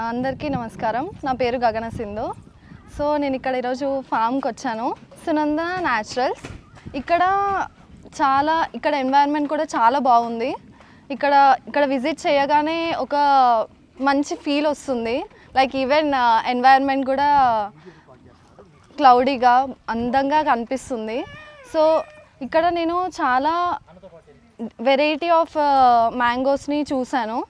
అందరికీ నమస్కారం. నా పేరు గగన సింధు. సో నేను ఇక్కడ ఈరోజు ఫామ్కి వచ్చాను. సునంద న్యాచురల్స్. ఇక్కడ చాలా ఇక్కడ ఎన్వైరన్మెంట్ కూడా చాలా బాగుంది. ఇక్కడ ఇక్కడ విజిట్ చేయగానే ఒక మంచి ఫీల్ వస్తుంది. లైక్ ఈవెన్ ఎన్వైరన్మెంట్ కూడా క్లౌడీగా అందంగా కనిపిస్తుంది. సో ఇక్కడ నేను చాలా వెరైటీ ఆఫ్ మ్యాంగోస్ని చూశాను.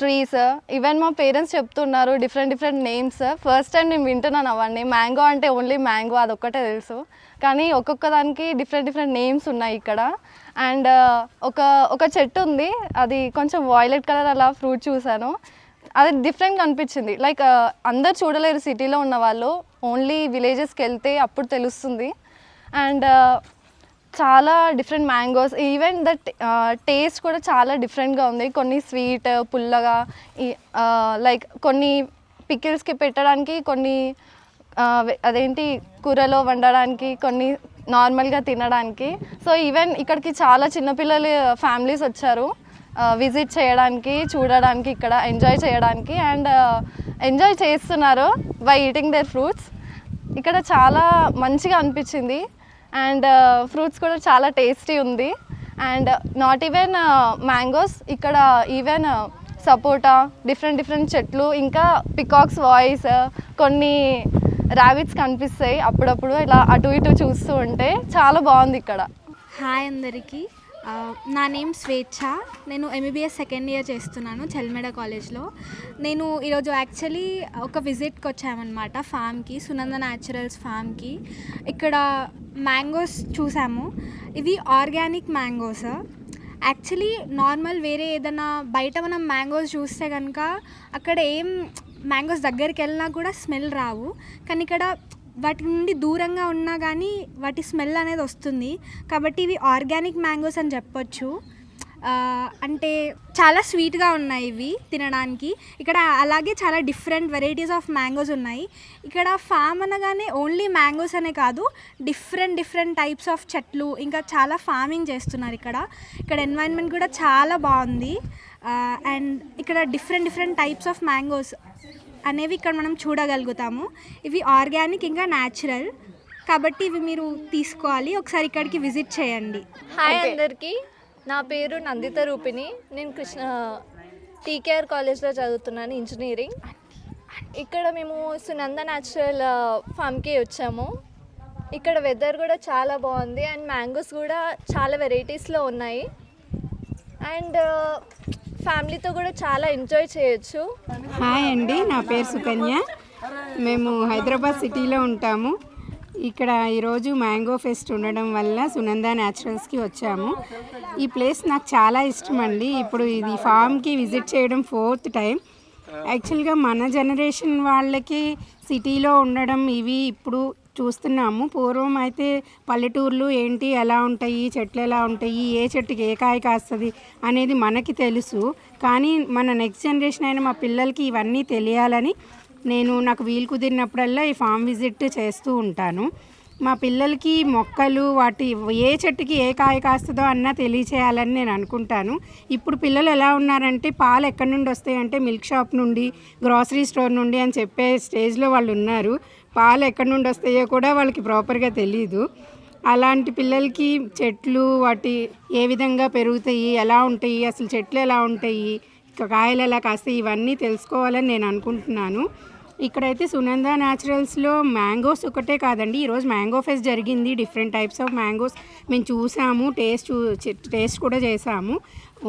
ట్రీస్ ఈవెన్ మా పేరెంట్స్ చెప్తున్నారు different different names first time నేను వింటున్నాను అవన్నీ. మ్యాంగో అంటే ఓన్లీ మ్యాంగో అదొక్కటే తెలుసు. కానీ ఒక్కొక్క దానికి డిఫరెంట్ డిఫరెంట్ నేమ్స్ ఉన్నాయి ఇక్కడ. అండ్ uh, ఒక ఒక చెట్టు ఉంది. అది కొంచెం వాయిలెట్ కలర్ అలా ఫ్రూట్ చూశాను. అది డిఫరెంట్ అనిపించింది లైక్ అందరు చూడలేరు సిటీలో ఉన్న వాళ్ళు. ఓన్లీ విలేజెస్కి వెళ్తే అప్పుడు తెలుస్తుంది. అండ్ చాలా different mangoes even that taste కూడా చాలా డిఫరెంట్గా ఉంది. కొన్ని స్వీట్ పుల్లగా లైక్ కొన్ని పికిల్స్కి పెట్టడానికి కొన్ని అదేంటి కూరలో వండడానికి కొన్ని నార్మల్గా తినడానికి. సో ఈవెన్ ఇక్కడికి చాలా చిన్నపిల్లలు ఫ్యామిలీస్ వచ్చారు. విజిట్ చేయడానికి చూడడానికి ఇక్కడ ఎంజాయ్ చేయడానికి. అండ్ ఎంజాయ్ చేస్తున్నారు బై ఈటింగ్ దేర్ ఫ్రూట్స్ ఇక్కడ చాలా మంచిగా అనిపించింది. అండ్ uh, ఫ్రూట్స్ కూడా చాలా టేస్టీ ఉంది. And not even uh, mangoes ఇక్కడ ఈవెన్ uh, సపోటా డిఫరెంట్ డిఫరెంట్ చెట్లు ఇంకా పికాక్స్ వాయిస్ కొన్ని ర్యాబిట్స్ కనిపిస్తాయి అప్పుడప్పుడు. ఇలా అటు ఇటు చూస్తూ ఉంటే చాలా బాగుంది ఇక్కడ. హాయ్ అందరికీ. నా నేమ్ స్వేచ్ఛ. నేను ఎంబీబీఎస్ సెకండ్ ఇయర్ చేస్తున్నాను చెల్మెడ కాలేజ్లో. నేను ఈరోజు యాక్చువల్లీ ఒక విజిట్కి వచ్చామన్నమాట ఫామ్కి సునంద న్యాచురల్స్ ఫామ్కి ఇక్కడ మ్యాంగోస్ చూసాము. ఇవి ఆర్గానిక్ మ్యాంగోస్ యాక్చువల్లీ నార్మల్ వేరే ఏదైనా బయట మనం మ్యాంగోస్ చూస్తే కనుక అక్కడ ఏం మ్యాంగోస్ దగ్గరికి వెళ్ళినా కూడా స్మెల్ రావు. కానీ ఇక్కడ వాటి నుండి దూరంగా ఉన్నా కానీ వాటి స్మెల్ అనేది వస్తుంది. కాబట్టి ఇవి ఆర్గానిక్ మ్యాంగోస్ అని చెప్పొచ్చు. అంటే చాలా స్వీట్గా ఉన్నాయి ఇవి తినడానికి. ఇక్కడ అలాగే చాలా డిఫరెంట్ వెరైటీస్ ఆఫ్ మ్యాంగోస్ ఉన్నాయి. ఇక్కడ ఫామ్ అనగానే ఓన్లీ మ్యాంగోస్ అనే కాదు డిఫరెంట్ డిఫరెంట్ టైప్స్ ఆఫ్ చెట్లు ఇంకా చాలా ఫార్మింగ్ చేస్తున్నారు ఇక్కడ. ఇక్కడ ఎన్వైరన్మెంట్ కూడా చాలా బాగుంది. అండ్ ఇక్కడ different different types of mangoes అనేవి ఇక్కడ మనం చూడగలుగుతాము. ఇవి ఆర్గానిక్ ఇంకా న్యాచురల్. కాబట్టి ఇవి మీరు తీసుకోవాలి. ఒకసారి ఇక్కడికి విజిట్ చేయండి. హాయ్ అందరికీ. నా పేరు నందిత రూపిణి. నేను కృష్ణ టీకేఆర్ కాలేజ్లో చదువుతున్నాను ఇంజనీరింగ్. ఇక్కడ మేము సునంద న్యాచురల్ ఫామ్కి వచ్చాము. ఇక్కడ వెదర్ కూడా చాలా బాగుంది. అండ్ మ్యాంగోస్ కూడా చాలా వెరైటీస్లో ఉన్నాయి. అండ్ ఫ్యామిలీతో కూడా చాలా ఎంజాయ్ చేయొచ్చు. హాయ్ అండి నా పేరు సుకన్య. మేము హైదరాబాద్ సిటీలో ఉంటాము. ఇక్కడ ఈరోజు మ్యాంగో ఫెస్ట్ ఉండడం వల్ల సునంద న్యాచురల్స్కి వచ్చాము. ఈ ప్లేస్ నాకు చాలా ఇష్టం అండి. ఇప్పుడు ఇది ఫామ్కి విజిట్ చేయడం ఫోర్త్ టైం. యాక్చువల్గా మన జనరేషన్ వాళ్ళకి సిటీలో ఉండడం ఇవి ఇప్పుడు చూస్తున్నాము. పూర్వం అయితే పల్లెటూర్లు ఏంటి ఎలా ఉంటాయి చెట్లు ఎలా ఉంటాయి ఏ చెట్టుకి ఏ కాయ కాస్తుంది అనేది మనకి తెలుసు. కానీ మన నెక్స్ట్ జనరేషన్ అయిన మా పిల్లలకి ఇవన్నీ తెలియాలని నేను నాకు వీలు కుదిరినప్పుడల్లా ఈ ఫామ్ విజిట్ చేస్తూ ఉంటాను. మా పిల్లలకి మొక్కలు వాటి ఏ చెట్టుకి ఏ కాయ కాస్తుందో అన్నా తెలియచేయాలని నేను అనుకుంటాను. ఇప్పుడు పిల్లలు ఎలా ఉన్నారంటే పాలు ఎక్కడి నుండి వస్తాయంటే మిల్క్ షాప్ నుండి గ్రాసరీ స్టోర్ నుండి అని చెప్పే స్టేజ్లో వాళ్ళు ఉన్నారు. పాలు ఎక్కడి నుండి వస్తాయో కూడా వాళ్ళకి ప్రాపర్గా తెలియదు అలాంటి పిల్లలకి చెట్లు వాటి ఏ విధంగా పెరుగుతాయి ఎలా ఉంటాయి అసలు చెట్లు ఎలా ఉంటాయి ఇక కాయలు ఎలా కాస్తాయి ఇవన్నీ తెలుసుకోవాలని నేను అనుకుంటున్నాను. ఇక్కడైతే సునంద న్యాచురల్స్లో మ్యాంగోస్ ఒకటే కాదండి ఈరోజు మ్యాంగో ఫెస్ట్ జరిగింది. డిఫరెంట్ టైప్స్ ఆఫ్ మ్యాంగోస్ మేము చూసాము టేస్ట్ చూ టేస్ట్ కూడా చేసాము.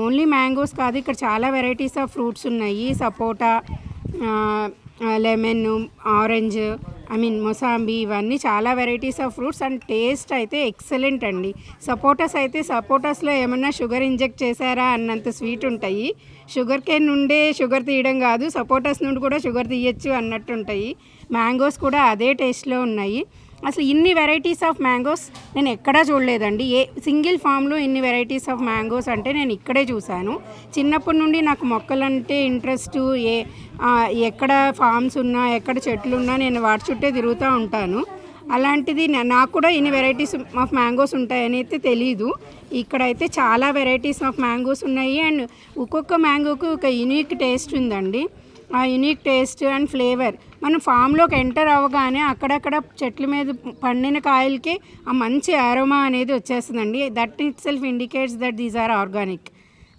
ఓన్లీ మ్యాంగోస్ కాదు ఇక్కడ చాలా వెరైటీస్ ఆఫ్ ఫ్రూట్స్ ఉన్నాయి. Sapota lemon orange I mean mosambi ఇవన్నీ చాలా varieties of fruits and taste అయితే ఎక్సలెంట్ అండి. సపోటాస్ అయితే సపోటాస్లో ఏమన్నా షుగర్ ఇంజెక్ట్ చేశారా అన్నంత స్వీట్ ఉంటాయి. షుగర్ కేన్ నుండే షుగర్ తీయడం కాదు సపోటాస్ నుండి కూడా షుగర్ తీయచ్చు అన్నట్టు ఉంటాయి. మ్యాంగోస్ కూడా అదే టేస్ట్లో ఉన్నాయి. అసలు ఇన్ని వెరైటీస్ ఆఫ్ మ్యాంగోస్ నేను ఎక్కడా చూడలేదండి. ఏ సింగిల్ ఫామ్లో ఇన్ని వెరైటీస్ ఆఫ్ మ్యాంగోస్ అంటే నేను ఇక్కడే చూశాను. చిన్నప్పటి నుండి నాకు మొక్కలంటే ఇంట్రెస్ట్ ఏ ఎక్కడ ఫామ్స్ ఉన్నా ఎక్కడ చెట్లు ఉన్నా నేను వాటి చుట్టే తిరుగుతూ ఉంటాను. అలాంటిది నాకు కూడా ఇన్ని వెరైటీస్ ఆఫ్ మ్యాంగోస్ ఉంటాయని అయితే తెలీదు. ఇక్కడైతే చాలా వెరైటీస్ ఆఫ్ మ్యాంగోస్ ఉన్నాయి. అండ్ ఒక్కొక్క మ్యాంగోకి ఒక యూనిక్ టేస్ట్ ఉందండి. ఆ యునిక్ టేస్ట్ అండ్ ఫ్లేవర్ మనం ఫామ్లోకి ఎంటర్ అవ్వగానే అక్కడక్కడ చెట్ల మీద పండిన కాయలకి ఆ మంచి అరోమా అనేది వచ్చేస్తుందండి. That itself indicates that these are organic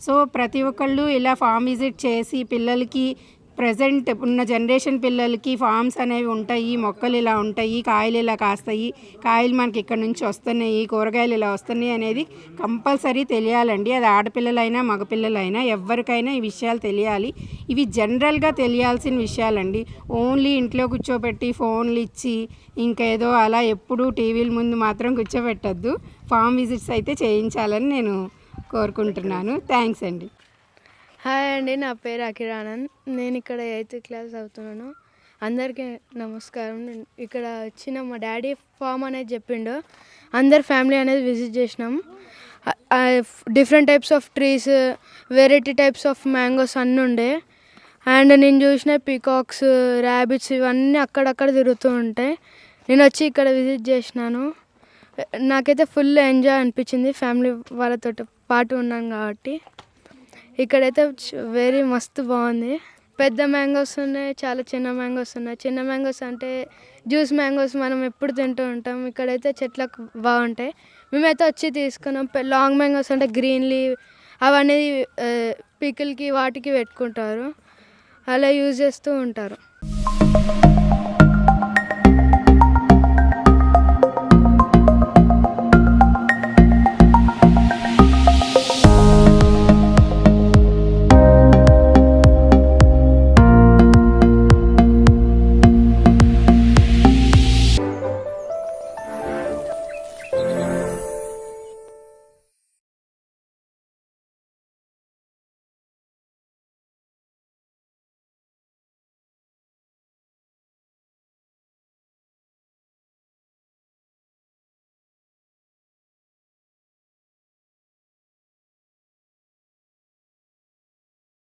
so ప్రతి ఒక్కళ్ళు ఇలా ఫామ్ విజిట్ చేసి పిల్లలకి ప్రజెంట్ ఉన్న జనరేషన్ పిల్లలకి ఫామ్స్ అనేవి ఉంటాయి మొక్కలు ఇలా ఉంటాయి కాయలు ఇలా కాస్తాయి కాయలు మనకి ఇక్కడ నుంచి వస్తున్నాయి కూరగాయలు ఇలా వస్తున్నాయి అనేది కంపల్సరీ తెలియాలండి. అది ఆడపిల్లలైనా మగపిల్లలైనా ఎవరికైనా ఈ విషయాలు తెలియాలి. ఇవి జనరల్గా తెలియాల్సిన విషయాలండి. ఓన్లీ ఇంట్లో కూర్చోబెట్టి ఫోన్లు ఇచ్చి ఇంకేదో అలా ఎప్పుడూ టీవీల ముందు మాత్రం కూర్చోబెట్టద్దు. ఫామ్ విజిట్స్ అయితే చేయించాలని నేను కోరుకుంటున్నాను. థ్యాంక్స్ అండి. హాయ్ అండి నా పేరు అఖిరానంద్ నేను ఇక్కడ ఎయిత్ క్లాస్ అవుతున్నాను అందరికీ నమస్కారం. ఇక్కడ వచ్చిన మా డాడీ ఫామ్ అనేది చెప్పిండు. అందరు ఫ్యామిలీ అనేది విజిట్ చేసినాం. Different types of trees variety types of mangoes అన్నీ ఉండే. అండ్ నేను చూసిన పీకాక్స్ ర్యాబిట్స్ ఇవన్నీ అక్కడక్కడ తిరుగుతూ ఉంటాయి నేను వచ్చి ఇక్కడ విజిట్ చేసినాను. నాకైతే ఫుల్ ఎంజాయ్ అనిపించింది ఫ్యామిలీ వాళ్ళతో పాటు ఉన్నాను కాబట్టి. ఇక్కడైతే వెరీ మస్తు బాగుంది. పెద్ద మ్యాంగోస్ ఉన్నాయి చాలా చిన్న మ్యాంగోస్ ఉన్నాయి. చిన్న మ్యాంగోస్ అంటే జ్యూస్ మ్యాంగోస్ మనం ఎప్పుడు తింటూ ఉంటాం. ఇక్కడైతే చెట్లకు బాగుంటాయి. మేమైతే వచ్చి తీసుకున్నాం. లాంగ్ మ్యాంగోస్ అంటే గ్రీన్లీ అవన్నీ పికిల్కి వాటికి పెట్టుకుంటారు. అలా యూజ్ చేస్తూ ఉంటారు.